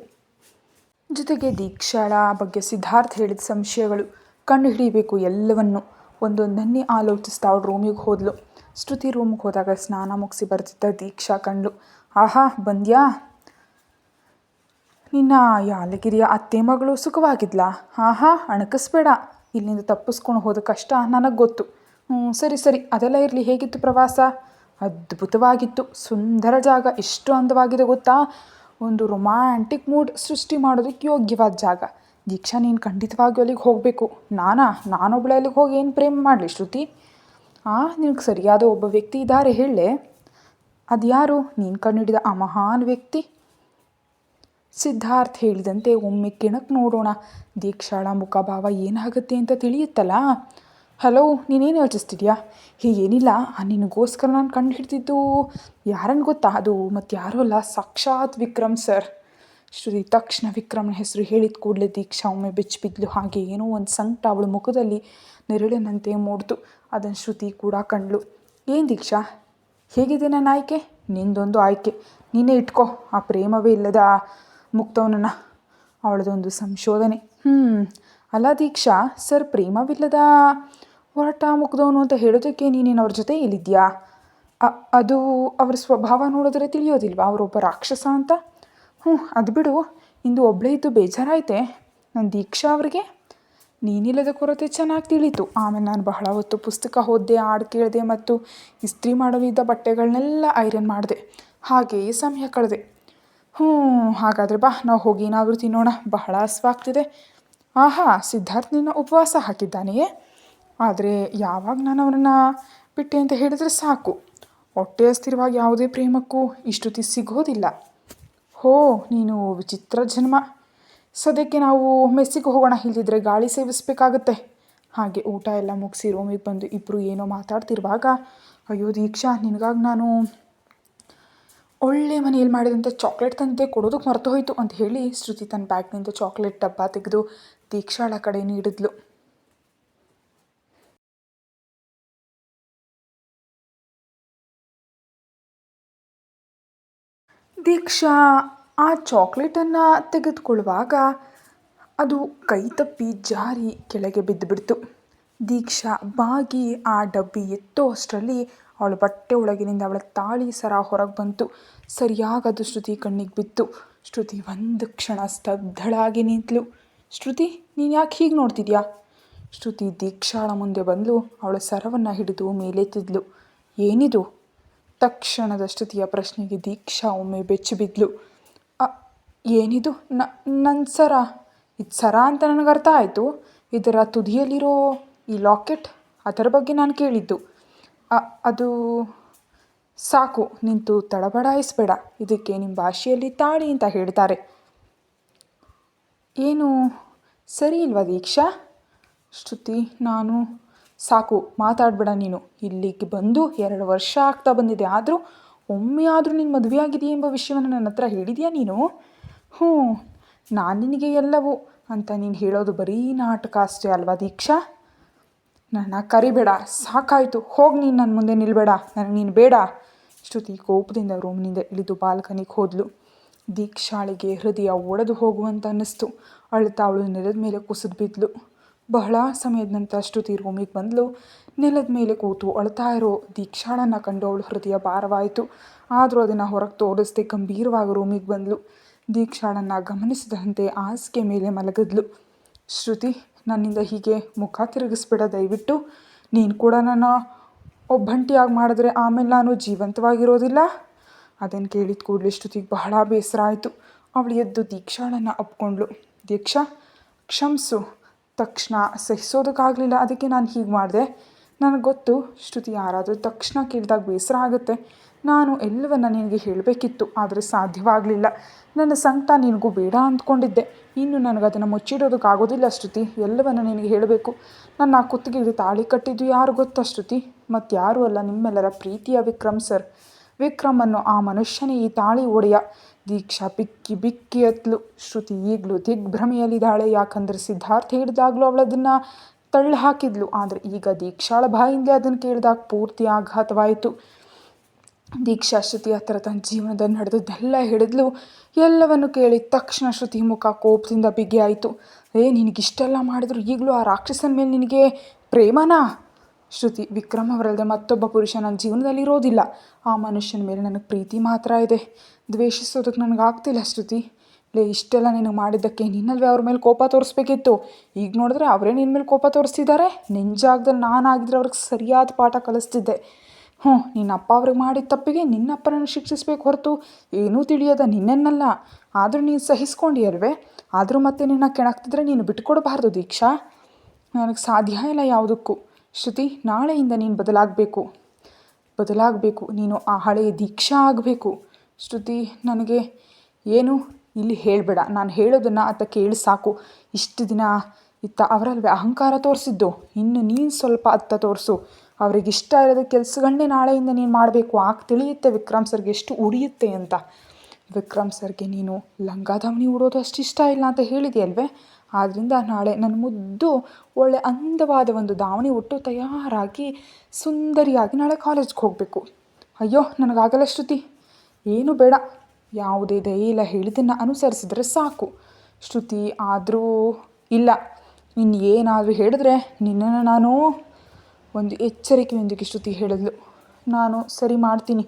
ಜೊತೆಗೆ ದೀಕ್ಷಾಳ ಬಗ್ಗೆ ಸಿದ್ಧಾರ್ಥ್ ಹೇಳಿದ ಸಂಶಯಗಳು. ಕಣ್ಣು ಹಿಡಿಯಬೇಕು ಎಲ್ಲವನ್ನು. ಒಂದೊಂದನ್ನೇ ಆಲೋಚಿಸ್ತಾ ಅವಳು ರೂಮಿಗೆ ಹೋದ್ಲು. ಶ್ರುತಿ ರೂಮ್ಗೆ ಹೋದಾಗ ಸ್ನಾನ ಮುಗಿಸಿ ಬರ್ತಿದ್ದ ದೀಕ್ಷಾ ಕಂಡ್ಲು ಆಹಾ, ಬಂದ್ಯಾ? ನಿನ್ನ ಯಾಲಗಿರಿಯ ಅತ್ತೆ ಮಗಳು ಸುಖವಾಗಿದ್ಲಾ? ಆಹಾ, ಅಣಕಿಸ್ಬೇಡ. ಇಲ್ಲಿಂದ ತಪ್ಪಿಸ್ಕೊಂಡು ಹೋದ ಕಷ್ಟ ನನಗೆ ಗೊತ್ತು. ಸರಿ ಸರಿ. ಅದೆಲ್ಲ ಇರಲಿ. ಹೇಗಿತ್ತು ಪ್ರವಾಸ? ಅದ್ಭುತವಾಗಿತ್ತು. ಸುಂದರ ಜಾಗ. ಎಷ್ಟು ಅಂದವಾಗಿದೆ ಗೊತ್ತಾ? ಒಂದು ರೊಮ್ಯಾಂಟಿಕ್ ಮೂಡ್ ಸೃಷ್ಟಿ ಮಾಡೋದಕ್ಕೆ ಯೋಗ್ಯವಾದ ಜಾಗ. ದೀಕ್ಷಾ, ನೀನು ಖಂಡಿತವಾಗಿಯೂ ಅಲ್ಲಿಗೆ ಹೋಗಬೇಕು. ನಾನಾ? ನಾನೊಬ್ಬಳೆ ಅಲ್ಲಿಗೆ ಹೋಗಿ ಏನು ಪ್ರೇಮ್ ಮಾಡಲಿ, ಶ್ರುತಿ? ಆ, ನಿನಗೆ ಸರಿಯಾದ ಒಬ್ಬ ವ್ಯಕ್ತಿ ಇದ್ದಾರೆ ಹೇಳಲೆ? ಅದು ಯಾರು ನೀನು ಕಂಡುಹಿಡಿದ ಆ ಮಹಾನ್ ವ್ಯಕ್ತಿ? ಸಿದ್ಧಾರ್ಥ್ ಹೇಳಿದಂತೆ, ಒಮ್ಮೆ ಕೆಣಕ್ ನೋಡೋಣ. ದೀಕ್ಷಾಳ ಮುಖಭಾವ ಏನಾಗುತ್ತೆ ಅಂತ ತಿಳಿಯುತ್ತಲ್ಲ ಹಲೋ, ನೀನೇನು ಯೋಚಿಸ್ತಿದ್ಯಾ? ಏನಿಲ್ಲ ನಿನಗೋಸ್ಕರ ನಾನು ಕಂಡು ಹಿಡ್ತಿದ್ದು ಯಾರನ್ನು ಗೊತ್ತಾ ಅದು? ಮತ್ತು ಯಾರೂ ಅಲ್ಲ, ಸಾಕ್ಷಾತ್ ವಿಕ್ರಮ್ ಸರ್. ಶ್ರುತಿ ತಕ್ಷಣ ವಿಕ್ರಮ್ನ ಹೆಸರು ಹೇಳಿದ ಕೂಡಲೇ ದೀಕ್ಷಾ ಒಮ್ಮೆ ಬೆಚ್ಚಿಬಿದ್ಲು. ಹಾಗೆ ಏನೋ ಒಂದು ಸಂಕಟ ಅವಳ ಮುಖದಲ್ಲಿ ನೆರಳಿನಂತೆ ಮೂಡ್ತು. ಅದನ್ನು ಶ್ರುತಿ ಕೂಡ ಕಂಡ್ಲು. ಏನು ದೀಕ್ಷಾ? ಹೇಗಿದೆ ನನ್ನ ಆಯ್ಕೆ? ನಿಂದೊಂದು ಆಯ್ಕೆ. ನೀನೇ ಇಟ್ಕೋ, ಆ ಪ್ರೇಮವೇ ಇಲ್ಲದ. ಮುಕ್ತವನನ್ನು. ಅವಳದೊಂದು ಸಂಶೋಧನೆ. ಹ್ಞೂ ಅಲ್ಲ ದೀಕ್ಷಾ, ಸರ್ ಪ್ರೇಮವಿಲ್ಲದ ಹೊರಟ ಮುಗ್ದವನು ಅಂತ ಹೇಳೋದಕ್ಕೆ ನೀನೇನು ಅವ್ರ ಜೊತೆ ಇಲ್ಲಿದ್ಯಾ? ಅದು ಅವರ ಸ್ವಭಾವ ನೋಡಿದ್ರೆ ತಿಳಿಯೋದಿಲ್ವಾ? ಅವರೊಬ್ಬ ರಾಕ್ಷಸ ಅಂತ? ಹ್ಞೂ ಅದು ಬಿಡು. ಇಂದು ಒಬ್ಬಳೇ ಇದ್ದು ಬೇಜಾರಾಯ್ತೆ. ನನ್ನ ದೀಕ್ಷಾ ಅವರಿಗೆ ನೀನಿಲ್ಲದ ಕೊರತೆ ಚೆನ್ನಾಗಿ ತಿಳಿತು. ಆಮೇಲೆ ನಾನು ಬಹಳ ಹೊತ್ತು ಪುಸ್ತಕ ಓದಿದೆ, ಹಾಡು ಕೇಳಿದೆ ಮತ್ತು ಇಸ್ತ್ರಿ ಮಾಡಲಿದ್ದ ಬಟ್ಟೆಗಳನ್ನೆಲ್ಲ ಐರನ್ ಮಾಡಿದೆ. ಹಾಗೆಯೇ ಸಮಯ ಕಳೆದೆ. ಹ್ಞೂ, ಹಾಗಾದರೆ ಬಾ, ನಾವು ಹೋಗಿ ಏನಾದರೂ ತಿನ್ನೋಣ. ಬಹಳ ಹಸಿವಾಗ್ತಿದೆ. ಆಹಾ, ಸಿದ್ಧಾರ್ಥ್ ನಿನ್ನ ಉಪವಾಸ ಹಾಕಿದ್ದಾನೆಯೇ? ಆದರೆ ಯಾವಾಗ ನಾನು ಅವನನ್ನು ಬಿಟ್ಟೆ ಅಂತ ಹೇಳಿದರೆ ಸಾಕು. ಹೊಟ್ಟೆ ಹಸ್ತಿರುವಾಗ ಯಾವುದೇ ಪ್ರೇಮಕ್ಕೂ ಇಷ್ಟೊತ್ತಿ ಸಿಗೋದಿಲ್ಲ. ಹೋ, ನೀನು ವಿಚಿತ್ರ ಜನ್ಮ. ಸದ್ಯಕ್ಕೆ ನಾವು ಮೆಸ್ಸಿಗೆ ಹೋಗೋಣ, ಇಲ್ದಿದ್ರೆ ಗಾಳಿ ಸೇವಿಸ್ಬೇಕಾಗತ್ತೆ. ಹಾಗೆ ಊಟ ಎಲ್ಲ ಮುಗಿಸಿ ರೂಮಿಗೆ ಬಂದು ಇಬ್ಬರು ಏನೋ ಮಾತಾಡ್ತಿರುವಾಗ, ಅಯ್ಯೋ ದೀಕ್ಷಾ, ನಿನಗಾಗಿ ನಾನು ಒಳ್ಳೆ ಮನೆಯಲ್ಲಿ ಮಾಡಿದಂಥ ಚಾಕ್ಲೇಟ್ ತಂದೆ ಕೊಡೋದಕ್ಕೆ ಮರೆತು ಹೋಯಿತು ಅಂತ ಹೇಳಿ ಶ್ರುತಿ ತನ್ನ ಬ್ಯಾಗ್ನಿಂದ ಚಾಕ್ಲೇಟ್ ಡಬ್ಬ ತೆಗೆದು ದೀಕ್ಷಾಳ ಕಡೆ ನೀಡಿದ್ಲು ದೀಕ್ಷಾ, ಆ ಚಾಕ್ಲೇಟನ್ನು ತೆಗೆದುಕೊಳ್ಳುವಾಗ ಅದು ಕೈ ತಪ್ಪಿ ಜಾರಿ ಕೆಳಗೆ ಬಿದ್ದುಬಿಡ್ತು. ದೀಕ್ಷಾ ಬಾಗಿ ಆ ಡಬ್ಬಿ ಎತ್ತೋ ಅಷ್ಟರಲ್ಲಿ ಅವಳ ಬಟ್ಟೆ ಒಳಗಿನಿಂದ ಅವಳ ತಾಳಿ ಸರ ಹೊರಗೆ ಬಂತು. ಸರಿಯಾಗಿ ಅದು ಶ್ರುತಿ ಕಣ್ಣಿಗೆ ಬಿತ್ತು. ಶ್ರುತಿ ಒಂದು ಕ್ಷಣ ಸ್ತಬ್ಧಳಾಗಿ ನಿಂತಳು ಶ್ರುತಿ, ನೀನು ಯಾಕೆ ಹೀಗೆ ನೋಡ್ತಿದ್ಯಾ? ಶ್ರುತಿ ದೀಕ್ಷಾಳ ಮುಂದೆ ಬಂದು ಅವಳ ಸರವನ್ನು ಹಿಡಿದು ಮೇಲೆತ್ತಿದ್ಲು. ಏನಿದು? ತಕ್ಷಣದ ಶ್ರುತಿಯ ಪ್ರಶ್ನೆಗೆ ದೀಕ್ಷಾ ಒಮ್ಮೆ ಬೆಚ್ಚಿ ಬಿದ್ಲು. ಏನಿದು? ನನ್ನ ಸರ? ಇದು ಸರ ಅಂತ ನನಗೆ ಅರ್ಥ ಆಯಿತು. ಇದರ ತುದಿಯಲ್ಲಿರೋ ಈ ಲಾಕೆಟ್, ಅದರ ಬಗ್ಗೆ ನಾನು ಕೇಳಿದ್ದು. ಅದು ಸಾಕು, ನಿಂತು ತಡಬಡಾಯಿಸಬೇಡ. ಇದಕ್ಕೆ ನಿಮ್ಮ ಭಾಷೆಯಲ್ಲಿ ತಾಳಿ ಅಂತ ಹೇಳ್ತಾರೆ. ಏನು ಸರಿ ಇಲ್ವಾ ದೀಕ್ಷಾ? ಶ್ರುತಿ, ನಾನು ಸಾಕು, ಮಾತಾಡಬೇಡ ನೀನು. ಇಲ್ಲಿಗೆ ಬಂದು ಎರಡು ವರ್ಷ ಆಗ್ತಾ ಬಂದಿದೆ. ಆದರೂ ಒಮ್ಮೆ ಆದರೂ ನಿನ್ನ ಮದುವೆ ಆಗಿದೆಯಾ ಎಂಬ ವಿಷಯವನ್ನು ನನ್ನ ಹತ್ರ ಹೇಳಿದೆಯಾ ನೀನು? ಹ್ಞೂ, ನಾನು ನಿನಗೆ ಎಲ್ಲವೂ ಅಂತ ನೀನು ಹೇಳೋದು ಬರೀ ನಾಟಕ ಅಷ್ಟೇ ಅಲ್ವಾ ದೀಕ್ಷಾ? ನನ್ನ ಕರಿಬೇಡ, ಸಾಕಾಯಿತು. ಹೋಗಿ ನೀನು ನನ್ನ ಮುಂದೆ ನಿಲ್ಬೇಡ. ನನಗೆ ನೀನು ಬೇಡ. ಶ್ರುತಿ ಕೋಪದಿಂದ ರೂಮ್ನಿಂದ ಇಳಿದು ಬಾಲ್ಕನಿಗೆ ಹೋದ್ಲು. ದೀಕ್ಷಾಳಿಗೆ ಹೃದಯ ಒಡೆದು ಹೋಗುವಂತ ಅನ್ನಿಸ್ತು. ಅಳ್ತಾ ನೆಲದ ಮೇಲೆ ಕುಸಿದು ಬಿದ್ದಲು ಬಹಳ ಸಮಯದ ನಂತರ ಶ್ರುತಿ ರೂಮಿಗೆ ಬಂದಳು ನೆಲದ ಮೇಲೆ ಕೂತು ಅಳ್ತಾ ಇರೋ ದೀಕ್ಷಾಳನ್ನು ಕಂಡು ಅವಳು ಹೃದಯ ಭಾರವಾಯಿತು. ಆದರೂ ಅದನ್ನು ಹೊರಗೆ ತೋರಿಸ್ದೆ ಗಂಭೀರವಾಗಿ ರೂಮಿಗೆ ಬಂದಳು ದೀಕ್ಷಾಳನ್ನು ಗಮನಿಸಿದಂತೆ ಹಾಸಿಗೆ ಮೇಲೆ ಮಲಗಿದ್ಲು. ಶ್ರುತಿ ನನ್ನಿಂದ ಹೀಗೆ ಮುಖ ತಿರುಗಿಸ್ಬಿಡ ದಯವಿಟ್ಟು. ನೀನು ಕೂಡ ನನ್ನ ಒಬ್ಬಂಟಿಯಾಗಿ ಮಾಡಿದ್ರೆ ಆಮೇಲೆ ನಾನು ಜೀವಂತವಾಗಿರೋದಿಲ್ಲ? ಅದನ್ನು ಕೇಳಿದ ಕೂಡಲೇ ಶ್ರುತಿಗೆ ಬಹಳ ಬೇಸರ ಆಯಿತು. ಅವಳು ಎದ್ದು ದೀಕ್ಷಾಳನ್ನು ಅಪ್ಕೊಂಡ್ಳು. ದೀಕ್ಷಾ, ಕ್ಷಮಿಸು. ತಕ್ಷಣ ಸಹಿಸೋದಕ್ಕಾಗಲಿಲ್ಲ. ಅದಕ್ಕೆ ನಾನು ಹೀಗೆ ಮಾಡಿದೆ. ನನಗೆ ಗೊತ್ತು, ಶ್ರುತಿ ಯಾರಾದರೂ ತಕ್ಷಣ ಕೇಳಿದಾಗ ಬೇಸರ ಆಗುತ್ತೆ. ನಾನು ಎಲ್ಲವನ್ನ ನಿನಗೆ ಹೇಳಬೇಕಿತ್ತು, ಆದರೆ ಸಾಧ್ಯವಾಗಲಿಲ್ಲ. ನನ್ನ ಸಂಕಟ ನಿನಗೂ ಬೇಡ ಅಂದ್ಕೊಂಡಿದ್ದೆ. ಇನ್ನು ನನಗೆ ಅದನ್ನು ಮುಚ್ಚಿಡೋದಕ್ಕಾಗೋದಿಲ್ಲ ಶ್ರುತಿ. ಎಲ್ಲವನ್ನು ನಿನಗೆ ಹೇಳಬೇಕು. ನನ್ನ ಕುತ್ತಿಗೆಗೆ ತಾಳಿ ಕಟ್ಟಿದ್ದು ಯಾರು ಗೊತ್ತಾ ಶ್ರುತಿ? ಮತ್ತಾರೂ ಅಲ್ಲ, ನಿಮ್ಮೆಲ್ಲರ ಪ್ರೀತಿಯ ವಿಕ್ರಮ್ ಸರ್. ವಿಕ್ರಮ್ ಅನ್ನೋ ಆ ಮನುಷ್ಯನೇ ಈ ತಾಳಿ ಒಡೆಯ. ದೀಕ್ಷಾ ಬಿಕ್ಕಿ ಬಿಕ್ಕಿ ಅತ್ಲು ಶ್ರುತಿ ಈಗಲೂ ದಿಗ್ಭ್ರಮೆಯಲ್ಲಿದ್ದಾಳೆ. ಯಾಕಂದರೆ ಸಿದ್ಧಾರ್ಥ ಹೇಳಿದಾಗಲೂ ಅವಳದನ್ನು ತಳ್ಳು ಹಾಕಿದ್ಲು. ಆದರೆ ಈಗ ದೀಕ್ಷಾಳ ಬಾಯಿಂದಲೇ ಅದನ್ನು ಕೇಳಿದಾಗ ಪೂರ್ತಿ ಆಘಾತವಾಯಿತು. ದೀಕ್ಷಾ ಶ್ರುತಿ ಹತ್ರ ತನ್ನ ಜೀವನದಲ್ಲಿ ನಡೆದದ್ದೆಲ್ಲ ಹಿಡಿದ್ಲು ಎಲ್ಲವನ್ನು ಕೇಳಿ ತಕ್ಷಣ ಶ್ರುತಿ ಮುಖ ಕೋಪದಿಂದ ಬಿಗಿಯಾಯಿತು ಏ, ನಿನಗಿಷ್ಟೆಲ್ಲ ಮಾಡಿದ್ರು ಈಗಲೂ ಆ ರಾಕ್ಷಸನ ಮೇಲೆ ನಿನಗೆ ಪ್ರೇಮನಾ? ಶ್ರುತಿ, ವಿಕ್ರಮ್ ಅವರಲ್ಲದೆ ಮತ್ತೊಬ್ಬ ಪುರುಷ ನನ್ನ ಜೀವನದಲ್ಲಿ ಇರೋದಿಲ್ಲ. ಆ ಮನುಷ್ಯನ ಮೇಲೆ ನನಗೆ ಪ್ರೀತಿ ಮಾತ್ರ ಇದೆ. ದ್ವೇಷಿಸೋದಕ್ಕೆ ನನಗೆ ಆಗ್ತಿಲ್ಲ ಶ್ರುತಿ. ಲೇ, ಇಷ್ಟೆಲ್ಲ ನಿನಗೆ ಮಾಡಿದ್ದಕ್ಕೆ ನಿನ್ನಲ್ವೇ ಅವ್ರ ಮೇಲೆ ಕೋಪ ತೋರಿಸ್ಬೇಕಿತ್ತು. ಈಗ ನೋಡಿದ್ರೆ ಅವರೇ ನಿನ್ನ ಮೇಲೆ ಕೋಪ ತೋರಿಸ್ತಿದ್ದಾರೆ. ನಿನ್ನ ನಾನಾಗಿದ್ರೆ ಅವ್ರಿಗೆ ಸರಿಯಾದ ಪಾಠ ಕಲಿಸ್ತಿದ್ದೆ. ಹ್ಞೂ, ನಿನ್ನ ಅಪ್ಪ ಅವ್ರಿಗೆ ಮಾಡಿದ ತಪ್ಪಿಗೆ ನಿನ್ನ ಅಪ್ಪನನ್ನು ಶಿಕ್ಷಿಸ್ಬೇಕು ಹೊರತು ಏನೂ ತಿಳಿಯೋದ ನಿನ್ನೆನ್ನಲ್ಲ. ಆದರೂ ನೀನು ಸಹಿಸ್ಕೊಂಡಿಯಲ್ವೇ ಆದರೂ ಮತ್ತೆ ನಿನ್ನ ಕೆಣಕ್ತಿದ್ರೆ ನೀನು ಬಿಟ್ಕೊಡಬಾರ್ದು ದೀಕ್ಷಾ. ನನಗೆ ಸಾಧ್ಯ ಇಲ್ಲ ಯಾವುದಕ್ಕೂ. ಶ್ರುತಿ, ನಾಳೆಯಿಂದ ನೀನು ಬದಲಾಗಬೇಕು. ಬದಲಾಗಬೇಕು. ನೀನು ಆ ಹಳೆಯ ದೀಕ್ಷಾ ಆಗಬೇಕು. ಶ್ರುತಿ, ನನಗೆ ಏನು ಇಲ್ಲಿ ಹೇಳಬೇಡ. ನಾನು ಹೇಳೋದನ್ನು ಆತ ಕೇಳಿ ಸಾಕು. ಇಷ್ಟು ದಿನ ಇತ್ತ ಅವರಲ್ವೇ ಅಹಂಕಾರ ತೋರಿಸಿದ್ದು. ಇನ್ನು ನೀನು ಸ್ವಲ್ಪ ಅತ್ತ ತೋರಿಸು. ಅವ್ರಿಗೆ ಇಷ್ಟ ಇರೋದ ಕೆಲಸಗಳನ್ನೇ ನಾಳೆಯಿಂದ ನೀನು ಮಾಡಬೇಕು. ಆಗ ತಿಳಿಯುತ್ತೆ ವಿಕ್ರಮ್ ಸರ್ಗೆ ಎಷ್ಟು ಉರಿಯುತ್ತೆ ಅಂತ. ವಿಕ್ರಮ್ ಸರ್ಗೆ ನೀನು ಲಂಗ ದಾವಣಿ ಉಡೋದು ಅಷ್ಟು ಇಷ್ಟ ಇಲ್ಲ ಅಂತ ಹೇಳಿದೆಯಲ್ವೇ ಆದ್ದರಿಂದ ನಾಳೆ ನನ್ನ ಮುದ್ದು ಒಳ್ಳೆ ಅಂದವಾದ ಒಂದು ದಾವಣಿ ಉಟ್ಟು ತಯಾರಾಗಿ ಸುಂದರಿಯಾಗಿ ನಾಳೆ ಕಾಲೇಜ್ಗೆ ಹೋಗಬೇಕು. ಅಯ್ಯೋ, ನನಗಾಗಲ್ಲ ಶ್ರುತಿ. ಏನು ಬೇಡ. ಯಾವುದೇ ದಯೆಯಿಲ್ಲ ಹೇಳಿದ್ದನ್ನು ಅನುಸರಿಸಿದ್ರೆ ಸಾಕು. ಶ್ರುತಿ, ಆದರೂ ಇಲ್ಲ. ಇನ್ನು ಏನಾದರೂ ಹೇಳಿದ್ರೆ ನಿನ್ನನ್ನು ನಾನು ಒಂದು ಎಚ್ಚರಿಕೆಯೊಂದಿಗೆ ಶ್ರುತಿ ಹೇಳಿದ್ಲು. ನಾನು ಸರಿ ಮಾಡ್ತೀನಿ.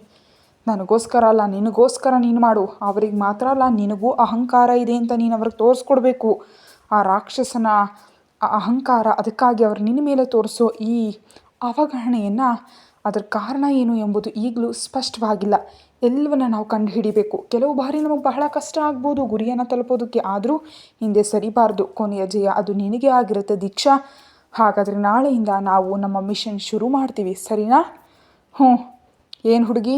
ನನಗೋಸ್ಕರ ಅಲ್ಲ, ನಿನಗೋಸ್ಕರ ನೀನು ಮಾಡು. ಅವ್ರಿಗೆ ಮಾತ್ರ ಅಲ್ಲ, ನಿನಗೂ ಅಹಂಕಾರ ಇದೆ ಅಂತ ನೀನು ಅವ್ರಿಗೆ ತೋರಿಸ್ಕೊಡ್ಬೇಕು. ಆ ರಾಕ್ಷಸನ ಅಹಂಕಾರ ಅದಕ್ಕಾಗಿ ಅವರು ನಿನ್ನ ಮೇಲೆ ತೋರಿಸೋ ಈ ಅವಗಣನೆಯನ್ನು ಅದರ ಕಾರಣ ಏನು ಎಂಬುದು ಈಗಲೂ ಸ್ಪಷ್ಟವಾಗಿಲ್ಲ. ಎಲ್ಲವನ್ನ ನಾವು ಕಂಡು ಹಿಡಿಬೇಕು ಕೆಲವು ಬಾರಿ ನಮಗೆ ಬಹಳ ಕಷ್ಟ ಆಗ್ಬೋದು ಗುರಿಯನ್ನು ತಲುಪೋದಕ್ಕೆ. ಆದರೂ ಹಿಂದೆ ಸರಿಬಾರ್ದು. ಕೊನೆಯ ಜಯ ಅದು ನಿನಗೆ ಆಗಿರುತ್ತೆ ದೀಕ್ಷಾ. ಹಾಗಾದರೆ ನಾಳೆಯಿಂದ ನಾವು ನಮ್ಮ ಮಿಷನ್ ಶುರು ಮಾಡ್ತೀವಿ, ಸರಿನಾ? ಹ್ಞೂ. ಏನು ಹುಡುಗಿ?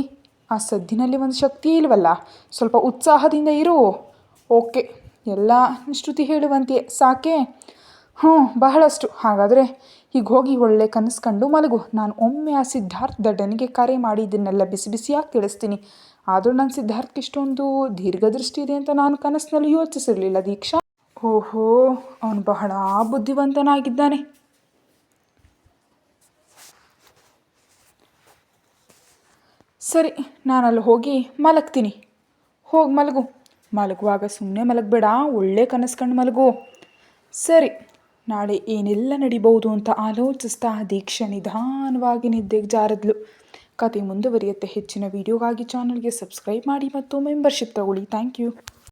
ಆ ಸದ್ದಿನಲ್ಲಿ ಒಂದು ಶಕ್ತಿ ಇಲ್ವಲ್ಲ? ಸ್ವಲ್ಪ ಉತ್ಸಾಹದಿಂದ ಇರು. ಓಕೆ. ಎಲ್ಲ ಶ್ರುತಿ ಹೇಳುವಂತೆ ಸಾಕೆ? ಹ್ಞೂ, ಬಹಳಷ್ಟು. ಹಾಗಾದರೆ ಈಗ ಹೋಗಿ ಒಳ್ಳೆ ಕನಸು ಕಂಡು ಮಲಗು. ನಾನು ಒಮ್ಮೆ ಆ ಸಿದ್ಧಾರ್ಥ ದಡ್ಡನಿಗೆ ಕರೆ ಮಾಡಿ ಇದನ್ನೆಲ್ಲ ಬಿಸಿ ಬಿಸಿಯಾಗಿ ತಿಳಿಸ್ತೀನಿ. ಆದರೂ ನನ್ನ ಸಿದ್ಧಾರ್ಥಕ್ಕೆ ಇಷ್ಟೊಂದು ದೀರ್ಘದೃಷ್ಟಿ ಇದೆ ಅಂತ ನಾನು ಕನಸಿನಲ್ಲಿ ಯೋಚಿಸಿರಲಿಲ್ಲ, ದೀಕ್ಷಾ. ಓಹೋ, ಅವನು ಬಹಳ ಬುದ್ಧಿವಂತನಾಗಿದ್ದಾನೆ. ಸರಿ ನಾನು ಅಲ್ಲಿ ಹೋಗಿ ಮಲಗ್ತೀನಿ. ಹೋಗಿ ಮಲಗು. ಮಲಗುವಾಗ ಸುಮ್ಮನೆ ಮಲಗಬೇಡ, ಒಳ್ಳೆ ಕನಸು ಕಂಡು ಮಲಗು. ಸರಿ, ನಾಳೆ ಏನೆಲ್ಲ ನಡಿಬಹುದು ಅಂತ ಆಲೋಚಿಸ್ತಾ ದೀಕ್ಷೆ ನಿಧಾನವಾಗಿ ನಿದ್ದೆಗೆ ಜಾರದ್ಲು. ಕತೆ ಮುಂದುವರಿಯುತ್ತೆ. ಹೆಚ್ಚಿನ ವಿಡಿಯೋಗಾಗಿ ಚಾನಲ್ಗೆ ಸಬ್ಸ್ಕ್ರೈಬ್ ಮಾಡಿ ಮತ್ತು ಮೆಂಬರ್ಶಿಪ್ ತಗೊಳ್ಳಿ. Thank you